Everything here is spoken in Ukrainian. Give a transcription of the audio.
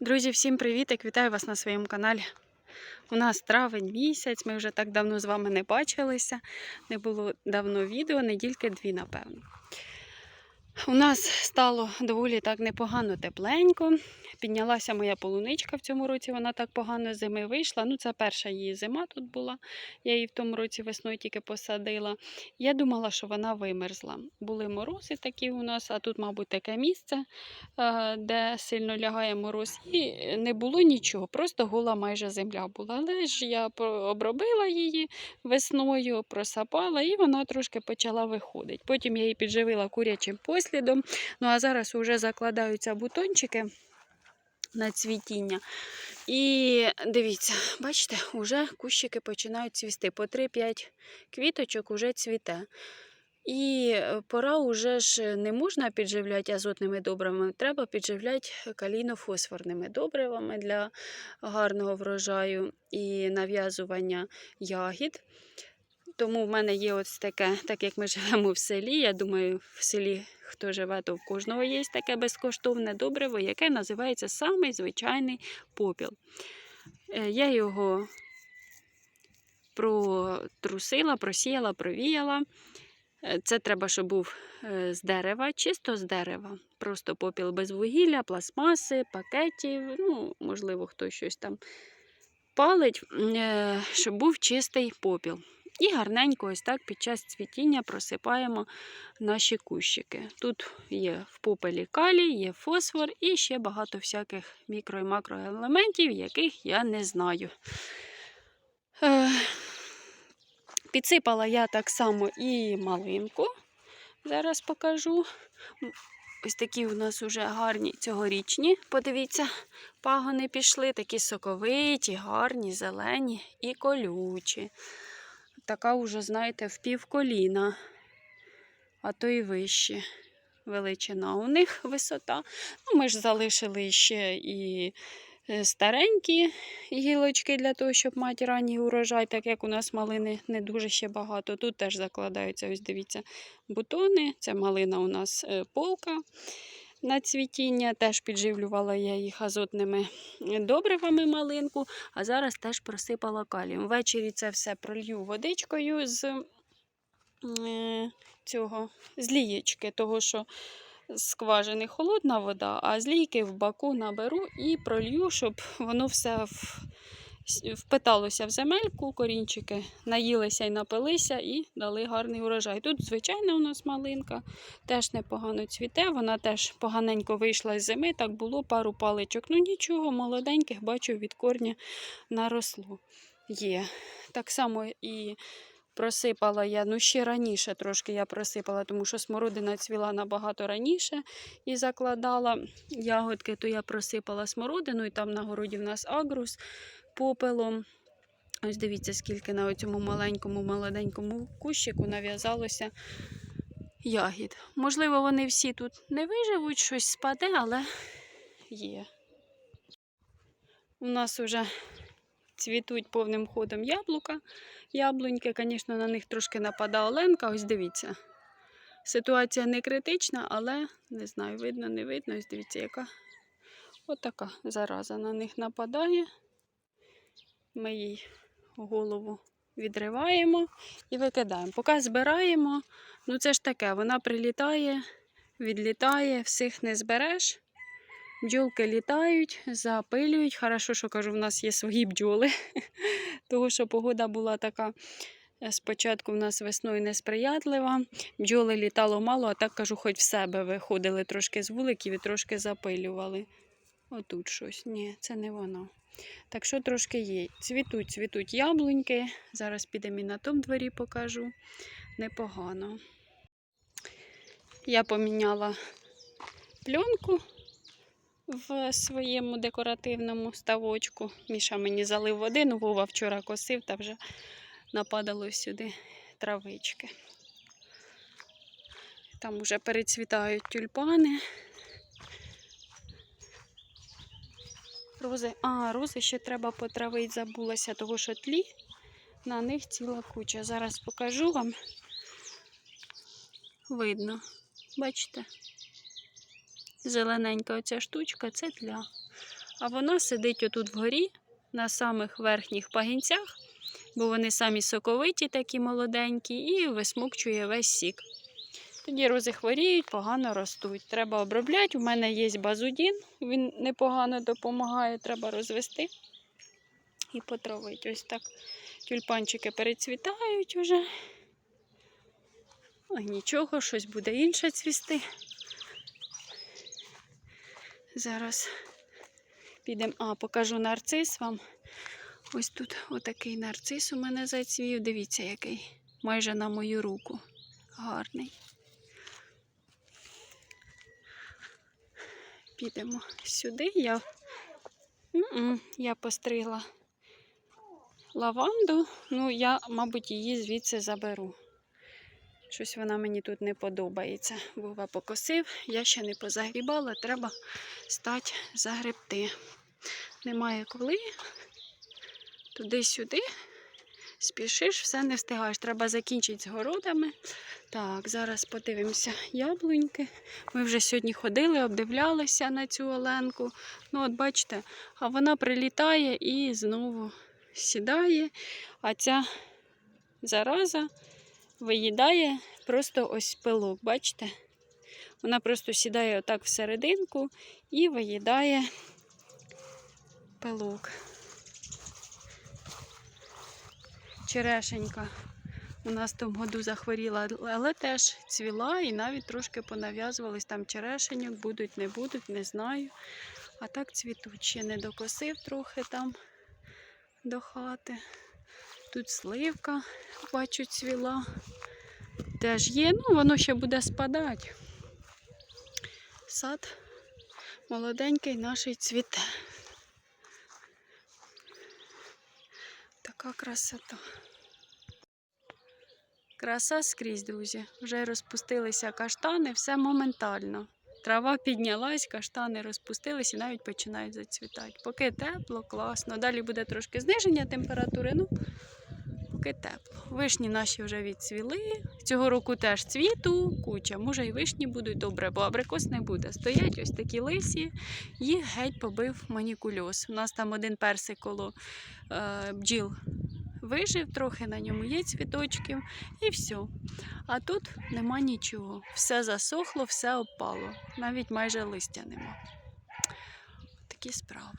Друзі, всім привіт! Вітаю вас на своєму каналі. У нас травень місяць, ми вже так давно з вами не бачилися. Не було давно відео, недільки дві, напевно. У нас стало доволі так непогано тепленько. Піднялася моя полуничка в цьому році, вона так погано з зими вийшла. Ну, це перша її зима тут була. Я її в тому році весною тільки посадила. Я думала, що вона вимерзла. Були морози такі у нас, а тут, мабуть, таке місце, е, де сильно лягає мороз. І не було нічого, просто гола майже земля була. Але ж я обробила її весною, просапала, і вона трошки почала виходити. Потім я її підживила курячим послідом. Ну а зараз вже закладаються бутончики на цвітіння. І дивіться, бачите, вже кущики починають цвісти. По 3-5 квіточок уже цвіте. І пора вже ж не можна підживляти азотними добривами, треба підживляти калійно-фосфорними добривами для гарного врожаю і нав'язування ягід. Тому в мене є ось таке, так як ми живемо в селі. Я думаю, в селі хто живе, то в кожного є таке безкоштовне добриво, яке називається самий звичайний попіл. Е, Я його протрусила, просіяла, провіяла. Е, Це треба, щоб був е, з дерева, чисто з дерева. Просто попіл без вугілля, пластмаси, пакетів. Ну, можливо, хтось щось там палить, щоб був чистий попіл. І гарненько ось так під час цвітіння просипаємо наші кущики. Тут є в попелі калій, є фосфор і ще багато всяких мікро і макроелементів, яких я не знаю. Е, Підсипала я так само і малинку. Зараз покажу. Ось такі у нас вже гарні цьогорічні. Подивіться, пагони пішли, такі соковиті, гарні, зелені і колючі. Така вже, знаєте, в півколіна, а то і вище. Величина у них висота. Ну, ми ж залишили ще і е, старенькі гілочки для того, щоб мати ранній урожай, так як у нас малини не дуже ще багато. Тут теж закладаються, ось дивіться, бутони. Це малина у нас е, полка на цвітіння. Теж підживлювала я їх азотними добривами малинку, а зараз теж просипала калієм. Ввечері це все пролью водичкою з е, цього з лієчки, того що скважини холодна вода, а з лійки в баку наберу і пролью, щоб воно все в, впиталося в земельку, корінчики наїлися і напилися, і дали гарний урожай. Тут, звичайна, у нас малинка, теж непогано цвіте, вона теж поганенько вийшла з зими, так було пару паличок. Ну нічого, молоденьких, бачу, від корня наросло. Є. Так само і просипала я, ну ще раніше трошки я просипала, тому що смородина цвіла набагато раніше і закладала ягодки, то я просипала смородину, і там на городі в нас агрус попелом. Ось дивіться, скільки на цьому маленькому, молоденькому кущику нав'язалося ягід. Можливо, вони всі тут не виживуть, щось спаде, але є. У нас вже цвітуть повним ходом яблука. Яблуньки, звісно, на них трошки нападає оленка. Ось дивіться. Ситуація не критична, але не знаю, видно, не видно. Ось дивіться, яка отака зараза на них нападає. Ми їй голову відриваємо і викидаємо. Поки збираємо, ну це ж таке, вона прилітає, відлітає, всіх не збереш. Бджолки літають, запилюють. Хорошо, що кажу, в нас є свої бджоли. Того, що погода була така е, спочатку в нас весною несприятлива. Бджоли літало мало, а так кажу, хоч в себе виходили трошки з вуликів і трошки запилювали. Отут щось. Ні, це не воно. Так що трошки є. Цвітуть, цвітуть яблуньки. Зараз підемо і на тому дворі покажу. Непогано. Я поміняла пленку в своєму декоративному ставочку. Міша мені залив води, ну Вова вчора косив та вже нападало сюди травички. Там вже перецвітають тюльпани. Рози. А, рози ще треба потравити, забулася, того що тлі. На них ціла куча. Зараз покажу вам. Видно. Бачите? Зелененька оця штучка це тля. А вона сидить отут вгорі, на самих верхніх пагінцях, бо вони самі соковиті, такі молоденькі, і висмокчує весь сік. Тоді рози погано ростуть. Треба обробляти. У мене є базудін, він непогано допомагає, треба розвести і потравити. Ось так тюльпанчики перецвітають уже. Ой, нічого, щось буде інше цвісти. Зараз підемо. А, покажу нарцис вам. Ось тут отакий нарцис у мене зацвів. Дивіться, який. Майже на мою руку. Гарний. Підемо сюди. Я, я постригла лаванду. Ну, я, мабуть, її звідси заберу. Щось вона мені тут не подобається. Вова покосив, я ще не позагрібала, треба стати загребти. Немає коли. Туди-сюди. Спішиш, все не встигаєш. Треба закінчити з городами. Так, зараз подивимося яблуньки. Ми вже сьогодні ходили, обдивлялися на цю оленку. Ну, от бачите, а вона прилітає і знову сідає. А ця зараза виїдає просто ось пилок, бачите? Вона просто сідає отак всерединку і виїдає пилок. Черешенька у нас в тому году захворіла, але теж цвіла і навіть трошки понав'язувались там черешеньок, будуть, не будуть, не знаю. А так цвітуть. Ще не докосив трохи там до хати. Тут сливка, бачу, цвіла. Теж є, ну воно ще буде спадати. Сад молоденький наш цвіте. Така красота. Краса скрізь, друзі. Вже розпустилися каштани, все моментально. Трава піднялась, каштани розпустились і навіть починають зацвітати. Поки тепло, класно. Далі буде трошки зниження температури, ну поки тепло. Вишні наші вже відцвіли. Цього року теж цвіту, куча. Може, і вишні будуть добре, бо абрикос не буде. Стоять ось такі лисі, їх геть побив манікульоз. У нас там один персик коло е, бджіл вижив, трохи на ньому є цвіточків і все. А тут нема нічого. Все засохло, все опало. Навіть майже листя нема. Такі справи.